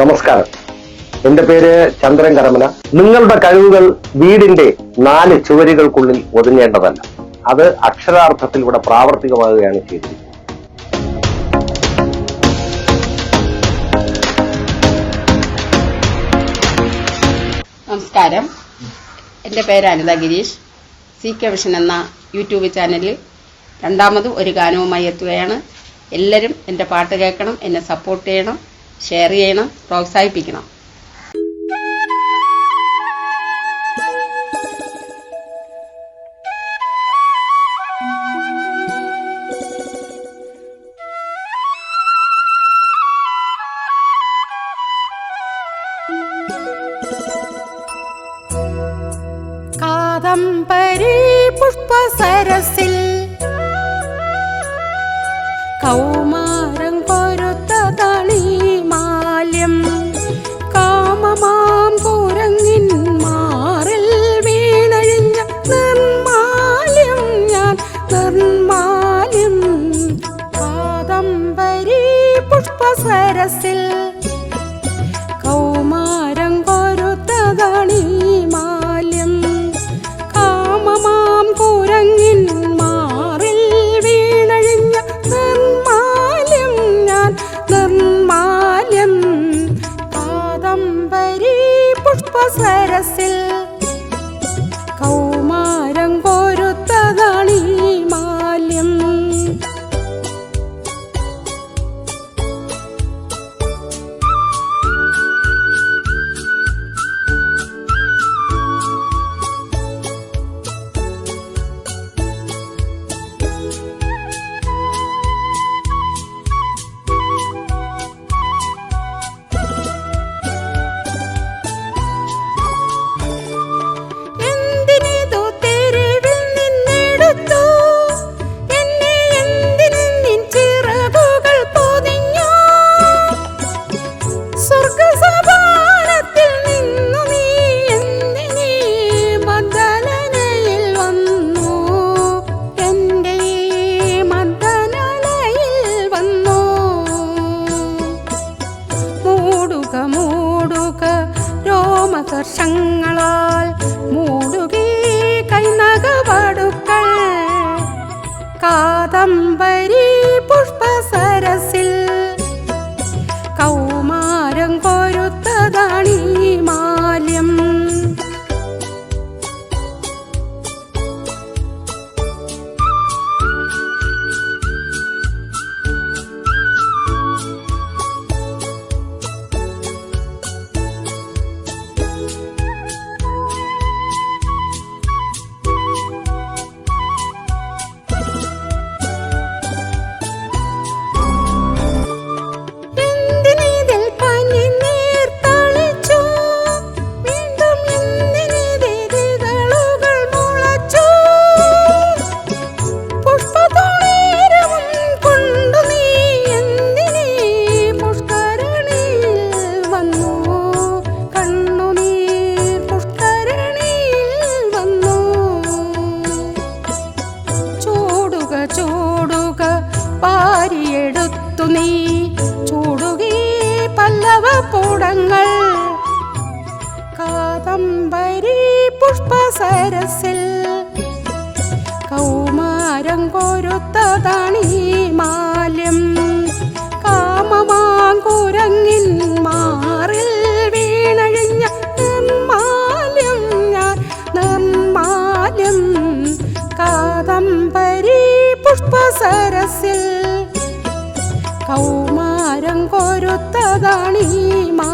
നമസ്കാരം. എന്റെ പേര് ചന്ദ്രൻ കരമന. നിങ്ങളുടെ കഴിവുകൾ വീടിന്റെ നാല് ചുവരുകൾക്കുള്ളിൽ ഒതുങ്ങേണ്ടതല്ല. അത് അക്ഷരാർത്ഥത്തിൽ ഇവിടെ പ്രാവർത്തികമാകുകയാണ് ചെയ്തിരിക്കുന്നത് നമസ്കാരം. എന്റെ പേര് Anitha Girish. C K vision എന്ന യൂട്യൂബ് ചാനലിൽ രണ്ടാമതും ഒരു ഗാനവുമായി എത്തുകയാണ്. എല്ലാവരും എന്റെ പാട്ട് കേൾക്കണം എന്നെ സപ്പോർട്ട് ചെയ്യണം. ഷെയർ ചെയ്യണം പ്രോത്സാഹിപ്പിക്കണം. കാദംബരി പുഷ്പസരസിൽ കൗമാരം കുരങ്ങിൻ മാറിൽ ഞാൻ പുഷ്പസരസിൽ കൗമാരം കൊരുത്തതണി രോമകർഷങ്ങളാൽ മൂടുകി കൈനകവടുക്കൾ. കാദംബരി ചൂടുക പാരിയെടുത്തു നീ. ചൂടുകീ പല്ലവ പൂടങ്ങൾ. കാദംബരി പുഷ്പസരസിൽ കൗമാരം കൊരുത്തതാണീ. കൗമാരം കൊരുത്തതാണീ മാ